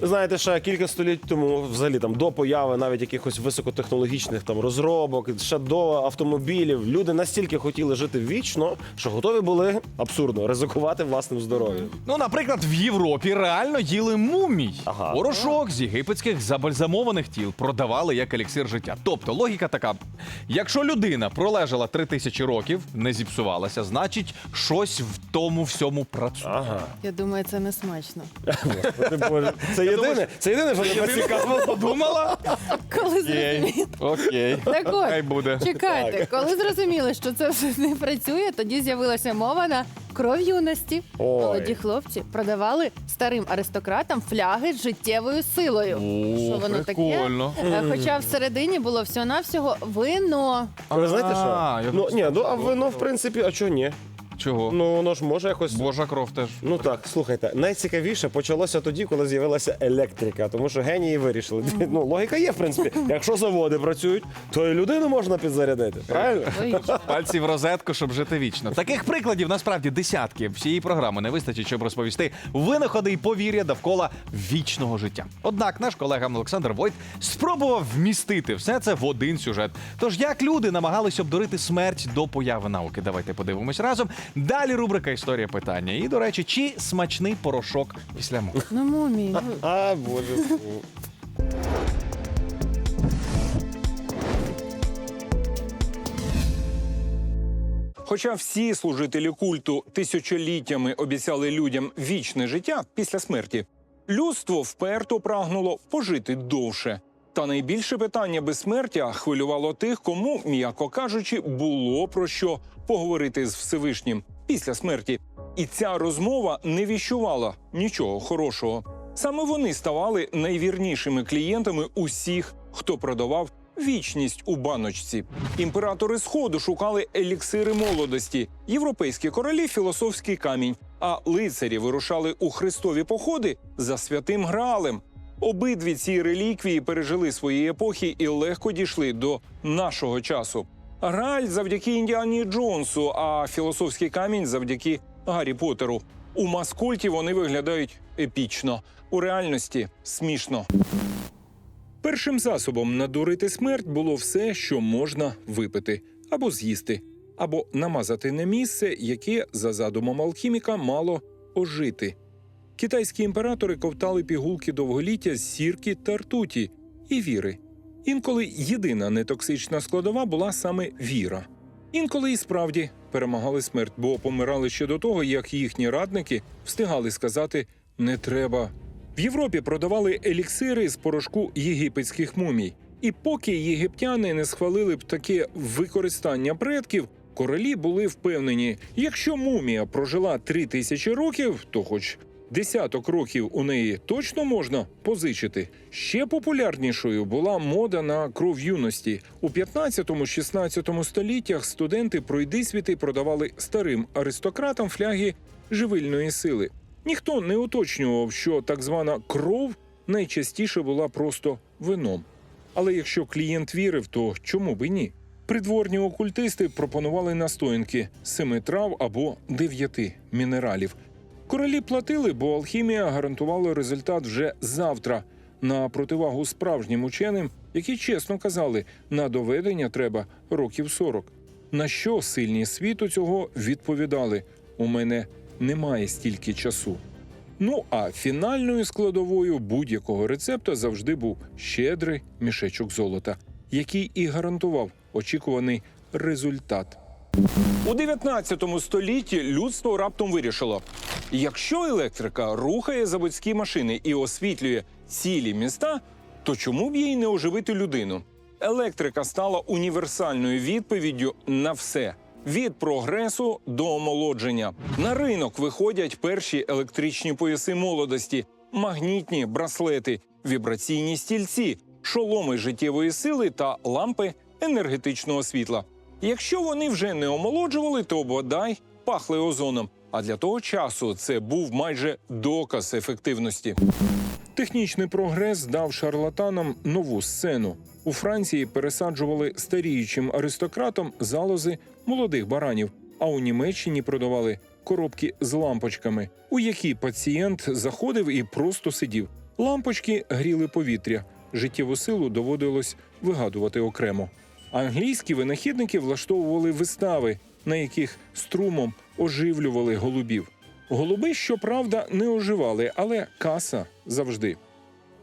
Ви знаєте, ще кілька століть тому, взагалі там до появи навіть якихось високотехнологічних там розробок, ще до автомобілів, люди настільки хотіли жити вічно, що готові були абсурдно ризикувати власним здоров'ям. Ну, наприклад, в Європі реально їли мумій. Ага. Порошок з єгипетських забальзамованих тіл продавали як еліксир життя. Тобто логіка така: якщо людина пролежала три тисячі років, не зіпсувалася, значить щось в тому всьому працює. Ага. Я думаю, це не смачно. Це єдине, це єдине, що тебе цікаво. Подумала? Коли Окей. зрозуміли. Окей. Так от, Хай буде. чекайте, коли зрозуміли, що це все не працює, тоді з'явилася мова на кров юності. Ой. Молоді хлопці продавали старим аристократам фляги з життєвою силою. О, що воно прикольно. таке? Е, Хоча всередині було всього-навсього вино. Ви знаєте А, що? я Ну думав, ні, ну а вино, в принципі, а чого ні? Чого? Ну воно ж може якось. Божа кров теж. Ну так, слухайте, найцікавіше почалося тоді, коли з'явилася електрика, тому що генії вирішили. Ну, логіка є, в принципі. Якщо заводи працюють, то і людину можна підзарядити. Правильно? Пальці в розетку, щоб жити вічно. Таких прикладів насправді десятки. Всієї програми не вистачить, щоб розповісти винаходи і повір'я довкола вічного життя. Однак наш колега Олександр Войт спробував вмістити все це в один сюжет. Тож як люди намагались обдурити смерть до появи науки? Давайте подивимось разом. Далі рубрика Історія питання. І, до речі, чи смачний порошок після мук? Ну, мумій. ну, А, боже. фу. Хоча всі служителі культу тисячоліттями обіцяли людям вічне життя після смерті, людство вперто прагнуло пожити довше. Та найбільше питання безсмертя хвилювало тих, кому, м'яко кажучи, було про що поговорити з Всевишнім після смерті. І ця розмова не віщувала нічого хорошого. Саме вони ставали найвірнішими клієнтами усіх, хто продавав вічність у баночці. Імператори Сходу шукали еліксири молодості, європейські королі філософський камінь, а лицарі вирушали у хрестові походи за святим Граалем. Обидві ці реліквії пережили свої епохи і легко дійшли до нашого часу. Грааль завдяки Індіані Джонсу, а філософський камінь завдяки Гаррі Поттеру. У маскульті вони виглядають епічно, у реальності смішно. Першим засобом надурити смерть було все, що можна випити або з'їсти, або намазати на місце, яке, за задумом алхіміка, мало ожити. Китайські імператори ковтали пігулки довголіття з сірки та ртуті і віри. Інколи єдина нетоксична складова була саме віра. Інколи і справді перемагали смерть, бо помирали ще до того, як їхні радники встигали сказати не треба. В Європі продавали еліксири з порошку єгипетських мумій. І поки єгиптяни не схвалили б таке використання предків, королі були впевнені, якщо мумія прожила три тисячі років, то хоч десяток років у неї точно можна позичити. Ще популярнішою була мода на кров юності. У 15-16 століттях студенти пройдисвіти продавали старим аристократам фляги живильної сили. Ніхто не уточнював, що так звана кров найчастіше була просто вином. Але якщо клієнт вірив, то чому би ні? Придворні окультисти пропонували настоянки семи трав або дев'яти мінералів. Королі платили, бо алхімія гарантувала результат вже завтра. На противагу справжнім ученим, які чесно казали, на доведення треба років 40. На що сильні світу цього відповідали: у мене немає стільки часу. Ну а фінальною складовою будь-якого рецепта завжди був щедрий мішечок золота, який і гарантував очікуваний результат. У 19 столітті людство раптом вирішило: якщо електрика рухає заводські машини і освітлює цілі міста, то чому б їй не оживити людину? Електрика стала універсальною відповіддю на все. Від прогресу до омолодження на ринок виходять перші електричні пояси молодості, магнітні браслети, вібраційні стільці, шоломи життєвої сили та лампи енергетичного світла. Якщо вони вже не омолоджували, то бодай пахли озоном. А для того часу це був майже доказ ефективності. Технічний прогрес дав шарлатанам нову сцену. У Франції пересаджували старіючим аристократам залози молодих баранів, а у Німеччині продавали коробки з лампочками, у які пацієнт заходив і просто сидів. Лампочки гріли повітря. Життєву силу доводилось вигадувати окремо. Англійські винахідники влаштовували вистави, на яких струмом оживлювали голубів. Голуби, щоправда, не оживали, але каса завжди.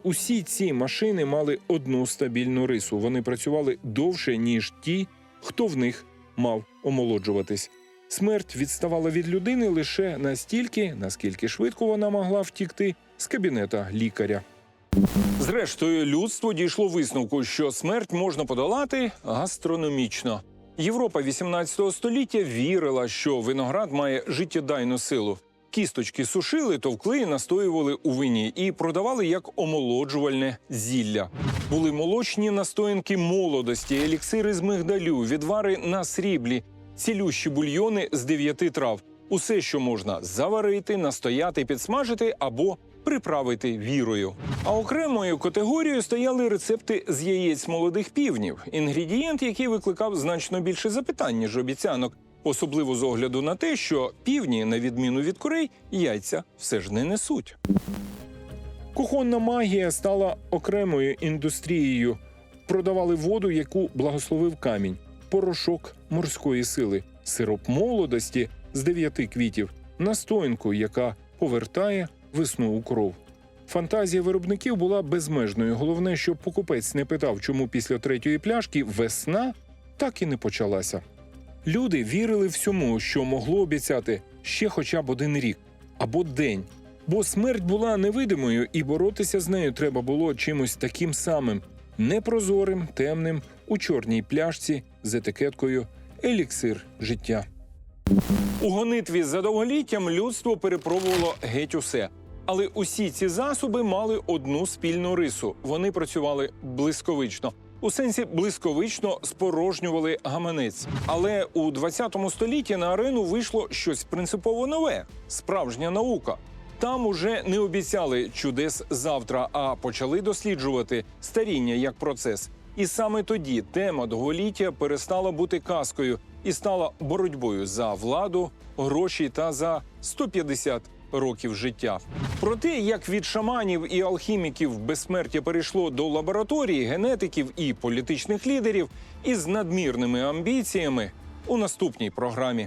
Усі ці машини мали одну стабільну рису. Вони працювали довше, ніж ті, хто в них мав омолоджуватись. Смерть відставала від людини лише настільки, наскільки швидко вона могла втікти з кабінета лікаря. Зрештою, людство дійшло висновку, що смерть можна подолати гастрономічно. Європа 18 століття вірила, що виноград має життєдайну силу. Кісточки сушили, товкли настоювали у вині і продавали як омолоджувальне зілля. Були молочні настоянки молодості, еліксири з мигдалю, відвари на сріблі, цілющі бульйони з дев'яти трав. Усе, що можна заварити, настояти, підсмажити або приправити вірою. А окремою категорією стояли рецепти з яєць молодих півнів, інгредієнт, який викликав значно більше запитань, ніж обіцянок, особливо з огляду на те, що півні, на відміну від курей, яйця все ж не несуть. Кухонна магія стала окремою індустрією. Продавали воду, яку благословив камінь, порошок морської сили, сироп молодості з дев'яти квітів, настоянку, яка повертає весну у кров. Фантазія виробників була безмежною. Головне, щоб покупець не питав, чому після третьої пляшки весна так і не почалася. Люди вірили всьому, що могло обіцяти ще хоча б один рік або день. Бо смерть була невидимою, і боротися з нею треба було чимось таким самим непрозорим, темним у чорній пляшці з етикеткою Еліксир життя. У гонитві за довголіттям людство перепробувало геть усе. Але усі ці засоби мали одну спільну рису. Вони працювали блисковично. У сенсі блисковично спорожнювали гаманець. Але у 20 столітті на арену вийшло щось принципово нове справжня наука. Там уже не обіцяли чудес завтра, а почали досліджувати старіння як процес. І саме тоді тема довголіття перестала бути казкою і стала боротьбою за владу, гроші та за 150 років життя. Про те, як від шаманів і алхіміків безсмертя перейшло до лабораторії, генетиків і політичних лідерів із надмірними амбіціями у наступній програмі.